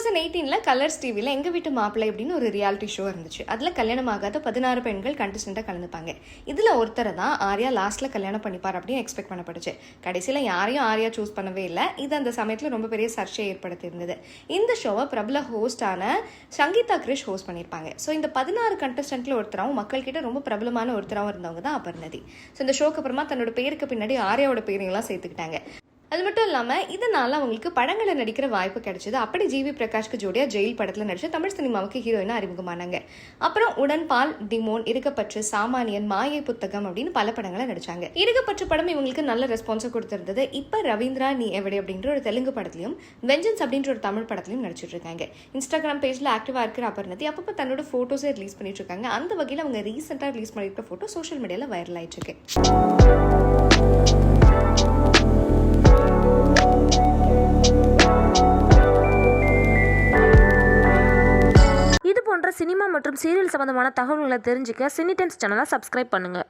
Thousand எயிட்டீனில் colours டிவியில் எங்கள் வீட்டு மாப்பிள்ளை அப்படின்னு ஒரு ரியாலிட்டி ஷோ இருந்துச்சு. அதில் கல்யாணம் ஆகாத பதினாறு பெண்கள் கண்டஸ்டண்ட்டாக கலந்துப்பாங்க. இதில் ஒருத்தரை தான் ஆர்யா லாஸ்ட்டில் கல்யாணம் பண்ணிப்பார் அப்படின்னு எக்ஸ்பெக்ட் பண்ணப்பட்டுச்சு. கடைசியில் யாரையும் ஆர்யா சூஸ் பண்ணவே இல்லை. இது அந்த சமயத்தில் ரொம்ப பெரிய சர்ச்சையை ஏற்படுத்தியிருந்தது. இந்த ஷோவை பிரபல ஹோஸ்டான சங்கீதா கிரிஷ் ஹோஸ்ட் பண்ணியிருப்பாங்க. ஸோ இந்த பதினாறு கண்டஸ்டண்ட்டில் ஒருத்தராகவும் மக்கள்கிட்ட ரொம்ப பிரபலமான ஒருத்தராகவும் இருந்தவங்க தான் அபர்ணதி. ஸோ இந்த ஷோக்கு அப்புறமா தன்னோட பேருக்கு பின்னாடி ஆர்யாவோட பேரையெல்லாம் சேர்த்துக்கிட்டாங்க. அது மட்டும் இல்லாமல் இதனால் அவங்களுக்கு படங்களில் நடிக்கிற வாய்ப்பு கிடைச்சது. அப்படி ஜிவி பிரகாஷ்க்கு ஜோடியாக ஜெயில் படத்தில் நடிச்ச தமிழ் சினிமாவுக்கு ஹீரோயினாக அறிமுகமானாங்க. அப்புறம் உடன்பால் டிமோன் இருக்கப்பற்று சாமானியன் மாயை புத்தகம் அப்படின்னு பல படங்களை நடிச்சாங்க. இருக்கப்பற்று படம் இவங்களுக்கு நல்ல ரெஸ்பான்ஸை கொடுத்துருந்தது. இப்போ ரவீந்திரா நீ எவடி அப்படின்ற ஒரு தெலுங்கு படத்துலையும் வெஞ்சன்ஸ் அப்படின்ற ஒரு தமிழ் படத்துலையும் நடிச்சிட்டு இருக்காங்க. இன்ஸ்டாகிராம் பேஜில் ஆக்டிவாக இருக்கிற அபர்ணதி அப்பப்போ தன்னோட ஃபோட்டோஸை ரிலீஸ் பண்ணிட்டு இருக்காங்க. அந்த வகையில் அவங்க ரீசெண்டாக ரிலீஸ் பண்ணியிருக்க ஃபோட்டோ சோஷியல் மீடியாவில் வைரல் ஆயிட்டு இருக்கு. சினிமா மற்றும் சீரியல் சம்பந்தமான தகவல்களை தெரிஞ்சுக்க சினி டென்ஸ் சேனலை சப்ஸ்கிரைப் பண்ணுங்கள்